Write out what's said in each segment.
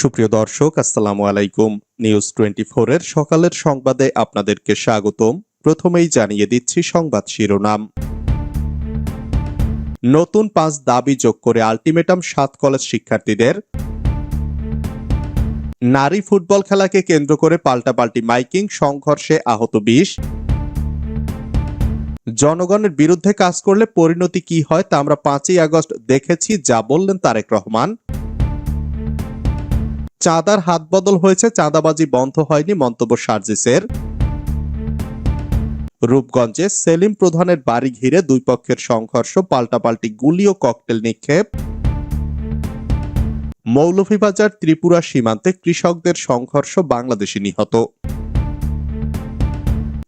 সুপ্রিয় দর্শক, আসসালামু আলাইকুম। নিউজ টোয়েন্টি এর সকালের সংবাদে আপনাদেরকে স্বাগতম। প্রথমেই জানিয়ে দিচ্ছি সংবাদ শিরোনাম। নতুন পাঁচ দাবি যোগ করে আলটিমেটাম সাত কলেজ শিক্ষার্থীদের। নারী ফুটবল খেলাকে কেন্দ্র করে পাল্টাপাল্টি মাইকিং, সংঘর্ষে আহত বিশ। জনগণের বিরুদ্ধে কাজ করলে পরিণতি কি হয় তা আমরা পাঁচই আগস্ট দেখেছি, যা বললেন তারেক রহমান। চাঁদার হাত বদল হয়েছে, চাঁদাবাজি বন্ধ হয়নি মন্তব্য সার্জিসের। রূপগঞ্জে সেলিম প্রধানের বাড়ি ঘিরে দুই পক্ষের সংঘর্ষ, পাল্টাপাল্টি গুলি ও ককটেল নিক্ষেপ। মৌলভীবাজার ত্রিপুরা সীমান্তে কৃষকদের সংঘর্ষ, বাংলাদেশি নিহত।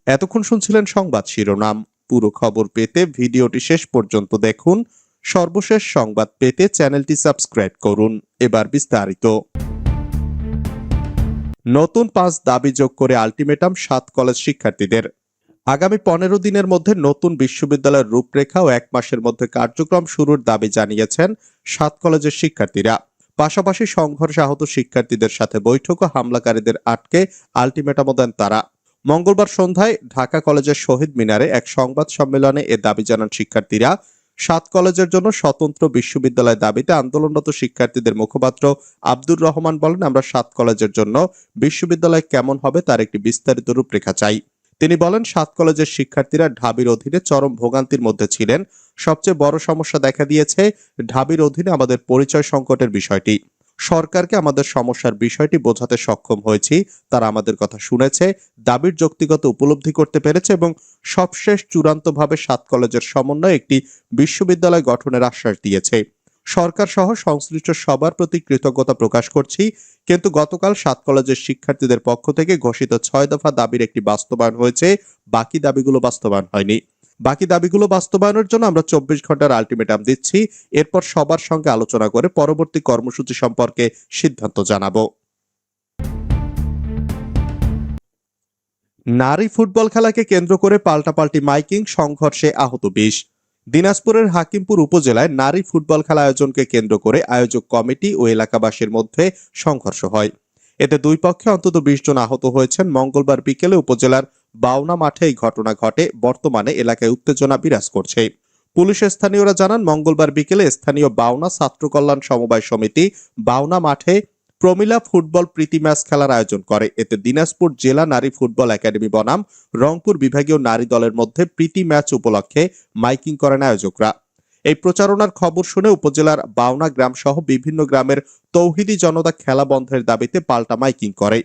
এতক্ষণ শুনছিলেন সংবাদ শিরোনাম। পুরো খবর পেতে ভিডিওটি শেষ পর্যন্ত দেখুন। সর্বশেষ সংবাদ পেতে চ্যানেলটি সাবস্ক্রাইব করুন। এবার বিস্তারিত। নতুন পাঁচ দাবি যোগ করে আলটিমেটাম সাত কলেজ শিক্ষার্থীদের। আগামী পনেরো দিনের মধ্যে নতুন বিশ্ববিদ্যালয়ের রূপরেখা ও এক মাসের মধ্যে কার্যক্রম শুরুর দাবি জানিয়েছেন সাত কলেজের শিক্ষার্থীরা। পাশাপাশি সংঘর্ষে আহত শিক্ষার্থীদের সাথে বৈঠক ও হামলাকারীদের আটকে আলটিমেটামও দেন তারা। মঙ্গলবার সন্ধ্যায় ঢাকা কলেজের শহীদ মিনারে এক সংবাদ সম্মেলনে এ দাবি জানান শিক্ষার্থীরা। সাত কলেজের জন্য স্বতন্ত্র বিশ্ববিদ্যালয় দাবিতে আন্দোলনরত শিক্ষার্থীদের মুখপাত্র আব্দুর রহমান বলেন, আমরা সাত কলেজের জন্য বিশ্ববিদ্যালয় কেমন হবে তার একটি বিস্তারিত রূপরেখা চাই। তিনি বলেন, সাত কলেজের শিক্ষার্থীরা ঢাবির অধীনে চরম ভোগান্তির মধ্যে ছিলেন। সবচেয়ে বড় সমস্যা দেখা দিয়েছে ঢাবির অধীনে আমাদের পরিচয় সংকটের বিষয়টি। সরকারকে আমাদের সমস্যার বিষয়টি বোঝাতে সক্ষম হয়েছি। তারা আমাদের কথা শুনেছে, দাবির যৌক্তিকতা উপলব্ধি করতে পেরেছে এবং সবশেষ চূড়ান্তভাবে সাত কলেজের সমন্বয়ে একটি বিশ্ববিদ্যালয় গঠনের আশ্বাস দিয়েছে। সরকার সহ সংশ্লিষ্ট সবার প্রতি কৃতজ্ঞতা প্রকাশ করছি, কিন্তু গতকাল সাত কলেজের শিক্ষার্থীদের পক্ষ থেকে ঘোষিত ছয় দফা দাবির একটি বাস্তবায়ন হয়েছে, বাকি দাবিগুলো বাস্তবায়ন হয়নি। বাকি দাবিগুলো বাস্তবায়নের জন্য আমরা চব্বিশ ঘণ্টার আলটিমেটাম দিচ্ছি। এরপর সবার সঙ্গে আলোচনা করে পরবর্তী কর্মসূচি সম্পর্কে সিদ্ধান্ত জানাব। নারী ফুটবল খেলাকে কেন্দ্র করে পাল্টাপাল্টি মাইকিং, সংঘর্ষে আহত বিশ। দিনাজপুরের হাকিমপুর উপজেলায় নারী ফুটবল খেলা আয়োজনকে কেন্দ্র করে আয়োজক কমিটি ও এলাকাবাসীর মধ্যে সংঘর্ষ হয়। এতে দুই পক্ষে অন্তত বিশ জন আহত হয়েছেন। মঙ্গলবার বিকেলে উপজেলার বাউনা মাঠে এই ঘটনা ঘটে, বর্তমানে এলাকায় উত্তেজনা বিরাজ করছে। পুলিশ স্থানীয়রা জানান, মঙ্গলবার বিকেলে স্থানীয় বাউনা ছাত্র কল্যাণ সমবায় সমিতি বাউনা মাঠে প্রমিলা ফুটবল প্রীতি ম্যাচ খেলার আয়োজন করে। এতে দিনাজপুর জেলা নারী ফুটবল একাডেমি বনাম, রংপুর বিভাগীয় নারী দলের মধ্যে প্রীতি ম্যাচ উপলক্ষে মাইকিং করেন আয়োজকরা। এই প্রচারণার খবর শুনে উপজেলার বাউনা গ্রাম সহ বিভিন্ন গ্রামের তৌহিদি জনতা খেলা বন্ধের দাবিতে পাল্টা মাইকিং করে।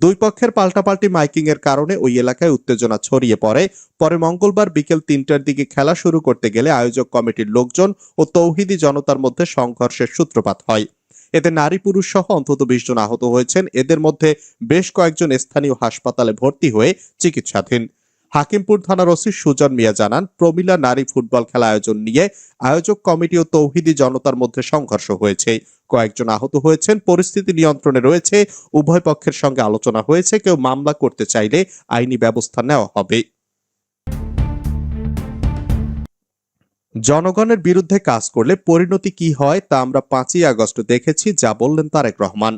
দুই পক্ষের পাল্টাপাল্টি মাইকিং এর কারণে ওই এলাকায় উত্তেজনা ছড়িয়ে পড়ে। পরে মঙ্গলবার বিকেল তিনটার দিকে খেলা শুরু করতে গেলে আয়োজক কমিটির লোকজন ও তৌহিদি জনতার মধ্যে সংঘর্ষের সূত্রপাত হয়। এতে নারী পুরুষ সহ অন্তত বিশ জন আহত হয়েছেন। এদের মধ্যে বেশ কয়েকজন স্থানীয় হাসপাতালে ভর্তি হয়ে চিকিৎসাধীন। হাকিমপুর থানার ওসি সুজন মিয়া জানান, প্রমিলা নারী ফুটবল খেলা আয়োজন নিয়ে আয়োজক কমিটি ও তৌহিদি জনতার মধ্যে সংঘর্ষ হয়েছে। কয়েকজন আহত হয়েছেন, পরিস্থিতি নিয়ন্ত্রণে রয়েছে, উভয় পক্ষের সঙ্গে আলোচনা হয়েছে, কেউ মামলা করতে চাইলে আইনি ব্যবস্থা নেওয়া হবে। জনগণের বিরুদ্ধে কাজ করলে পরিণতি কি হয় তা আমরা পাঁচই আগস্ট দেখেছি, যা বললেন তারেক রহমান।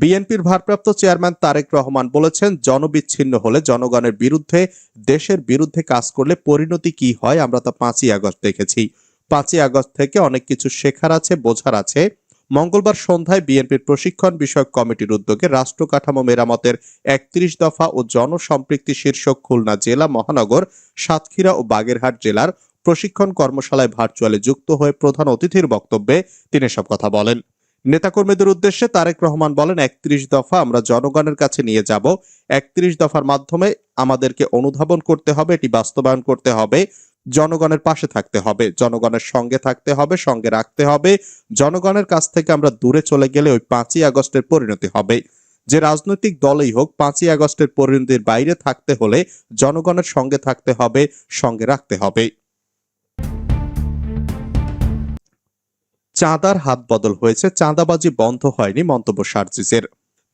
বিএনপির ভারপ্রাপ্ত চেয়ারম্যান তারেক রহমান বলেছেন, জনবিচ্ছিন্ন হলে জনগণের বিরুদ্ধে, দেশের বিরুদ্ধে কাজ করলে পরিণতি কি হয় আমরা তা পাঁচই আগস্ট দেখেছি। পাঁচই আগস্ট থেকে অনেক কিছু শেখার আছে, বোঝার আছে। মঙ্গলবার সন্ধ্যায় বিএনপির প্রশিক্ষণ বিষয়ক কমিটির উদ্যোগে রাষ্ট্র কাঠামো মেরামতের একত্রিশ দফা ও জনসম্পৃক্তি শীর্ষক খুলনা জেলা, মহানগর, সাতক্ষীরা ও বাগেরহাট জেলার প্রশিক্ষণ কর্মশালায় ভার্চুয়ালে যুক্ত হয়ে প্রধান অতিথির বক্তব্যে তিনি সব কথা বলেন। নেতাকর্মীদের উদ্দেশ্যে তারেক রহমান বলেন, একত্রিশ দফা আমরা জনগণের কাছে নিয়ে যাব। একত্রিশ দফার মাধ্যমে আমাদেরকে অনুধাবন করতে হবে, এটি বাস্তবায়ন করতে হবে। জনগণের পাশে থাকতে হবে, জনগণের সঙ্গে থাকতে হবে, সঙ্গে রাখতে হবে। জনগণের কাছ থেকে আমরা দূরে চলে গেলে ওই পাঁচই আগস্টের পরিণতি হবে। যে রাজনৈতিক দলই হোক, পাঁচই আগস্টের পরিণতির বাইরে থাকতে হলে জনগণের সঙ্গে থাকতে হবে, সঙ্গে রাখতে হবে। চাঁদার হাত বদল হয়েছে, চাঁদাবাজি বন্ধ হয়নি মন্তব্য সার্জিসের।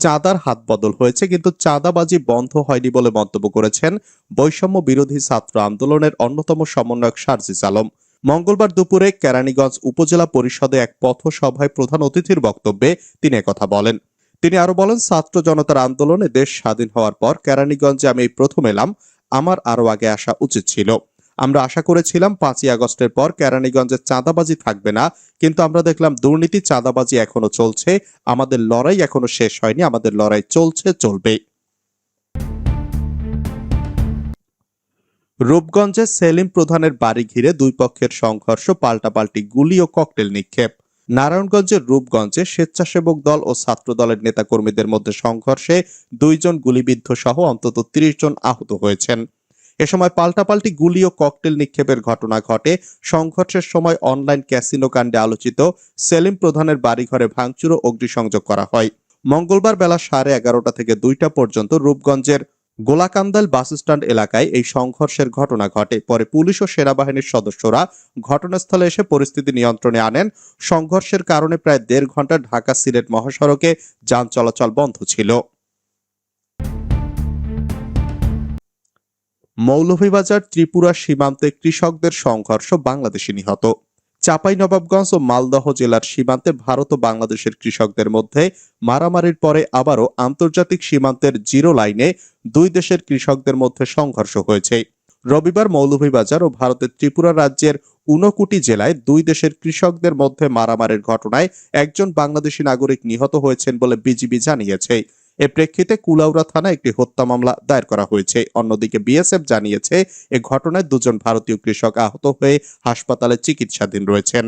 চাঁদার হাত বদল হয়েছে, কিন্তু চাঁদাবাজি বন্ধ হয়নি বলে মন্তব্য করেছেন বৈষম্য বিরোধী ছাত্র আন্দোলনের অন্যতম সমন্বয়ক সার্জিস আলম। মঙ্গলবার দুপুরে কেরানীগঞ্জ উপজেলা পরিষদে এক পথসভায় প্রধান অতিথির বক্তব্যে তিনি কথা বলেন। তিনি আরও বলেন, ছাত্র জনতার আন্দোলনে দেশ স্বাধীন হওয়ার পর কেরানীগঞ্জে আমি প্রথম এলাম, আমার আরও আগে আসা উচিত ছিল। আমরা আশা করেছিলাম পাঁচই আগস্টের পর কেরানীগঞ্জে চাঁদাবাজি থাকবে না, কিন্তু আমরা দেখলাম দুর্নীতি, চাঁদাবাজি এখনও চলছে। আমাদের লড়াই এখনও শেষ হয়নি, আমাদের লড়াই চলছে চলবে রূপগঞ্জে সেলিম প্রধানের বাড়ি ঘিরে দুই পক্ষের সংঘর্ষ, পাল্টাপাল্টি গুলি ও ককটেল নিক্ষেপ। নারায়ণগঞ্জের রূপগঞ্জে স্বেচ্ছাসেবক দল ও ছাত্র দলের নেতাকর্মীদের মধ্যে সংঘর্ষে দুইজন গুলিবিদ্ধ সহ অন্তত তিরিশ জন আহত হয়েছেন। এ সময় পাল্টাপাল্টি গুলি ও ককটেল নিক্ষেপের ঘটনা ঘটে। সংঘর্ষের সময় অনলাইন ক্যাসিনো কাণ্ডে আলোচিত সেলিম প্রধানের বাড়িঘরে ভাঙচুর ও অগ্নিসংযোগ করা হয়। মঙ্গলবার বেলা সাড়ে এগারোটা থেকে দুইটা পর্যন্ত রূপগঞ্জের গোলাকান্দাল বাস স্ট্যান্ড এলাকায় এই সংঘর্ষের ঘটনা ঘটে। পরে পুলিশ ও সেনাবাহিনীর সদস্যরা ঘটনাস্থলে এসে পরিস্থিতি নিয়ন্ত্রণে আনেন। সংঘর্ষের কারণে প্রায় দেড় ঘণ্টা ঢাকা সিলেট মহাসড়কে যান চলাচল বন্ধ ছিল। মৌলভীবাজার ত্রিপুরা সীমান্তে কৃষকদের সংঘর্ষ বাংলাদেশি নিহত। চাঁপাইনবাবগঞ্জ ও মালদহ জেলার সীমান্তে ভারত ও বাংলাদেশের কৃষকদের মধ্যে মারামারির পরে আবারও আন্তর্জাতিক সীমান্তের জিরো লাইনে দুই দেশের কৃষকদের মধ্যে সংঘর্ষ হয়েছে। রবিবার মৌলভীবাজার ও ভারতের ত্রিপুরা রাজ্যের উনকুটি জেলায় দুই দেশের কৃষকদের মধ্যে মারামারির ঘটনায় একজন বাংলাদেশি নাগরিক নিহত হয়েছেন বলে বিজিবি জানিয়েছে। এ প্রেক্ষিতে কুলাউড়া থানায় একটি হত্যা মামলা দায়ের করা হয়েছে। অন্যদিকে বিএসএফ জানিয়েছে, এ ঘটনায় দুজন ভারতীয় কৃষক আহত হয়ে হাসপাতালে চিকিৎসাধীন রয়েছেন।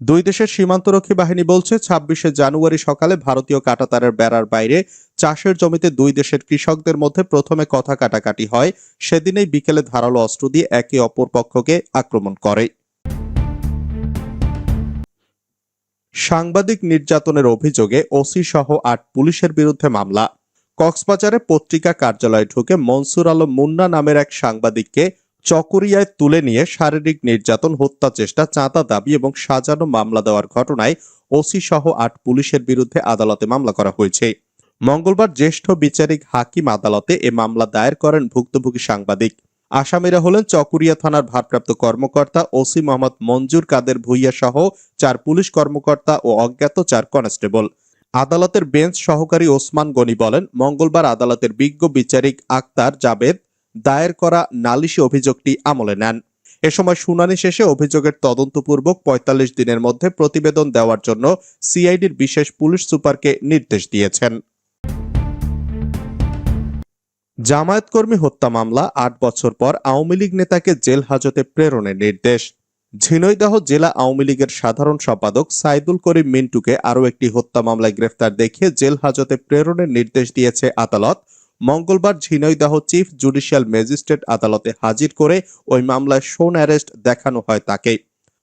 দুই দেশের সীমান্তরক্ষী বাহিনী বলছে, ছাব্বিশে জানুয়ারি সকালে ভারতীয় কাটাতারের বেড়ার বাইরে চাষের জমিতে দুই দেশের কৃষকদের মধ্যে প্রথমে কথা কাটাকাটি হয়। সেদিনেই বিকেলে ধারালো অস্ত্র দিয়ে একে অপর পক্ষকে আক্রমণ করে। সাংবাদিক নির্যাতনের অভিযোগে ওসি সহ আট পুলিশের বিরুদ্ধে মামলা। কক্সবাজারে পত্রিকা কার্যালয়ে ঢুকে মনসুর আলম মুন্না নামের এক সাংবাদিককে চকরিয়ায় তুলে নিয়ে শারীরিক নির্যাতন, হত্যা চেষ্টা, চাঁদা দাবি এবং সাজানো মামলা দেওয়ার ঘটনায় ওসি সহ আট পুলিশের বিরুদ্ধে আদালতে মামলা করা হয়েছে। মঙ্গলবার জ্যেষ্ঠ বিচারিক হাকিম আদালতে এ মামলা দায়ের করেন ভুক্তভোগী সাংবাদিক। আসামিরা হলেন চকুরিয়া থানার ভারপ্রাপ্ত কর্মকর্তা ওসি মোহাম্মদ মঞ্জুর কাদের ভুইয়া সহ চার পুলিশ কর্মকর্তা ও অজ্ঞাত চার কনস্টেবল। আদালতের বেঞ্চ সহকারী ওসমান গনি বলেন, মঙ্গলবার আদালতের বিজ্ঞ বিচারিক আক্তার জাবেদ দায়ের করা নালিশি অভিযোগটি আমলে নেন। এ সময় শুনানি শেষে অভিযোগের তদন্তপূর্বক পঁয়তাল্লিশ দিনের মধ্যে প্রতিবেদন দেওয়ার জন্য সিআইডির বিশেষ পুলিশ সুপারকে নির্দেশ দিয়েছেন। জামায়াত কর্মী হত্যা মামলা আট বছর পর আওয়ামী লীগ নেতাকে জেল হাজতে প্রেরণের নির্দেশ। ঝিনাইদহ জেলা আওয়ামী লীগের সাধারণ সম্পাদক সাইদুল করিম মিন্টুকে আরও একটি হত্যা মামলায় গ্রেফতার দেখিয়ে জেল হাজতে প্রেরণের নির্দেশ দিয়েছে আদালত। মঙ্গলবার ঝিনাইদহ চিফ জুডিশিয়াল ম্যাজিস্ট্রেট আদালতে হাজির করে ওই মামলায় শোন অ্যারেস্ট দেখানো হয় তাকে।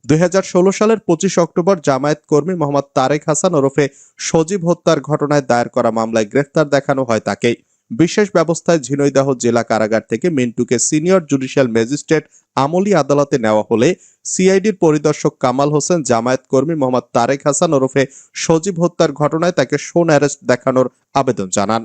দুই হাজার ষোলো সালের পঁচিশ অক্টোবর জামায়াত কর্মী মোহাম্মদ তারেক হাসান ওরফে সজীব হত্যার ঘটনায় দায়ের করা মামলায় গ্রেফতার দেখানো হয় তাকে। বিশেষ ব্যবস্থায় ঝিনৈদাহ জেলা কারাগার থেকে মিন্টুকে সিনিয়র জুডিশিয়াল ম্যাজিস্ট্রেট আমলি আদালতে নেওয়া হলে সিআইডির পরিদর্শক কামাল হোসেন, জামায়াত কর্মী মোহাম্মদ তারেক হাসান ওরফে সজীব হত্যার ঘটনায় তাকে সোন অ্যারেস্ট দেখানোর আবেদন জানান।